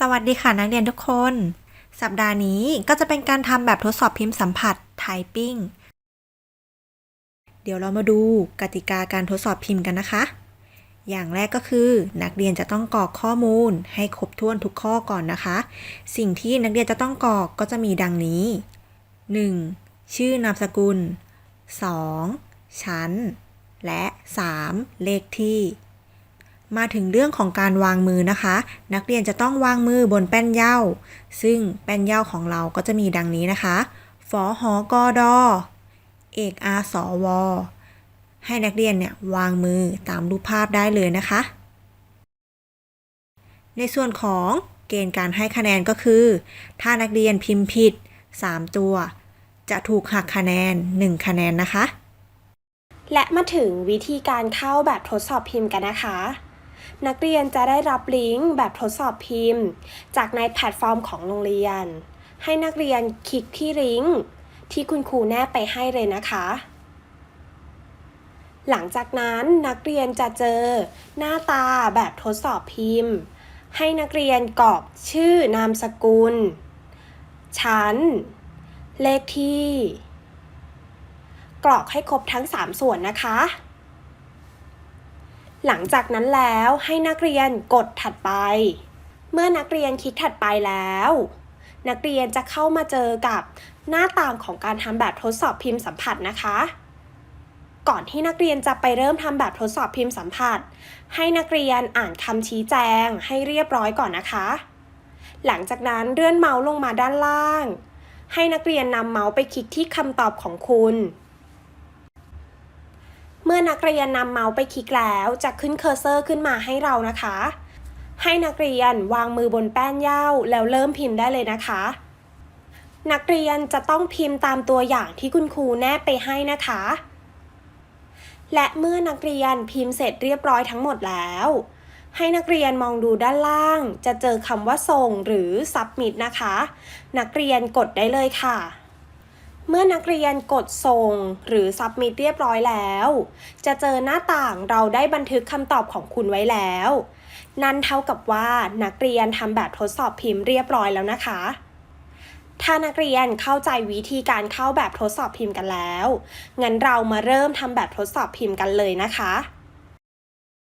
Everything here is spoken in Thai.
สวัสดีค่ะนักเรียนทุกคน สัปดาห์นี้ก็จะเป็นการทำแบบทดสอบพิมพ์สัมผัส typing เดี๋ยวเรามาดูกติกาการทดสอบพิมพ์กันนะคะ อย่างแรกก็คือ นักเรียนจะต้องกรอกข้อมูล ให้ครบถ้วนทุกข้อก่อนนะคะ สิ่งที่นักเรียนจะต้องกรอกก็จะมีดังนี้ 1. ชื่อนามสกุล 2. ชั้น และ 3. เลขที่ มาถึงเรื่องของการวางมือนะคะ นักเรียนจะต้องวางมือบนแป้นเหย้า ซึ่งแป้นเหย้าของเราก็จะมีดังนี้นะคะฝอหอกอดอเอกอาสอวอให้นักเรียนเนี่ยวางมือตามรูปภาพได้เลยนะคะ ในส่วนของเกณฑ์การให้คะแนนก็คือ ถ้านักเรียนพิมพ์ผิด 3 ตัว จะถูกหักคะแนน 1 คะแนนนะคะ และมาถึงวิธีการเข้าแบบทดสอบพิมพ์กันนะคะ นักเรียนจะได้รับลิงก์แบบทดสอบพิมพ์ จากในแพลตฟอร์มของโรงเรียน ให้นักเรียนคลิกที่ลิงก์ที่คุณครูแนบไปให้เลยนะคะ หลังจากนั้นนักเรียนจะเจอหน้าตาแบบทดสอบพิมพ์ ให้นักเรียนกรอกชื่อนามสกุล ชั้น เลขที่ กรอกให้ครบทั้ง 3 ส่วนนะคะ หลังจากนั้นแล้วให้นักเรียนกดถัดไป เมื่อนักเรียนคลิกถัดไปแล้ว นักเรียนจะเข้ามาเจอกับหน้าต่างของการทำแบบทดสอบพิมพ์สัมผัสนะคะ ก่อนที่นักเรียนจะไปเริ่มทำแบบทดสอบพิมพ์สัมผัส ให้นักเรียนอ่านคำชี้แจงให้เรียบร้อยก่อนนะคะ หลังจากนั้นเลื่อนเมาส์ลงมาด้านล่าง ให้นักเรียนนำเมาส์ไปคลิกที่คำตอบของคุณ เมื่อนักเรียนนำเมาส์ไปคลิกแล้วจะขึ้นเคอร์เซอร์ขึ้นมาให้เรานะคะ ให้นักเรียนวางมือบนแป้นเย้าแล้วเริ่มพิมพ์ได้เลยนะคะ นักเรียนจะต้องพิมพ์ตามตัวอย่างที่คุณครูแนบไปให้นะคะ และเมื่อนักเรียนพิมพ์เสร็จเรียบร้อยทั้งหมดแล้ว ให้นักเรียนมองดูด้านล่าง จะเจอคำว่าส่งหรือ submit นะคะ นักเรียนกดได้เลยค่ะ เมื่อนักเรียนกดส่งหรือ submit เรียบร้อยแล้ว จะเจอหน้าต่างเราได้บันทึกคำตอบของคุณไว้แล้ว นั่นเท่ากับว่านักเรียนทำแบบทดสอบพิมพ์เรียบร้อยแล้วนะคะ ถ้านักเรียนเข้าใจวิธีการเข้าแบบทดสอบพิมพ์กันแล้ว งั้นเรามาเริ่มทำแบบทดสอบพิมพ์กันเลยนะคะ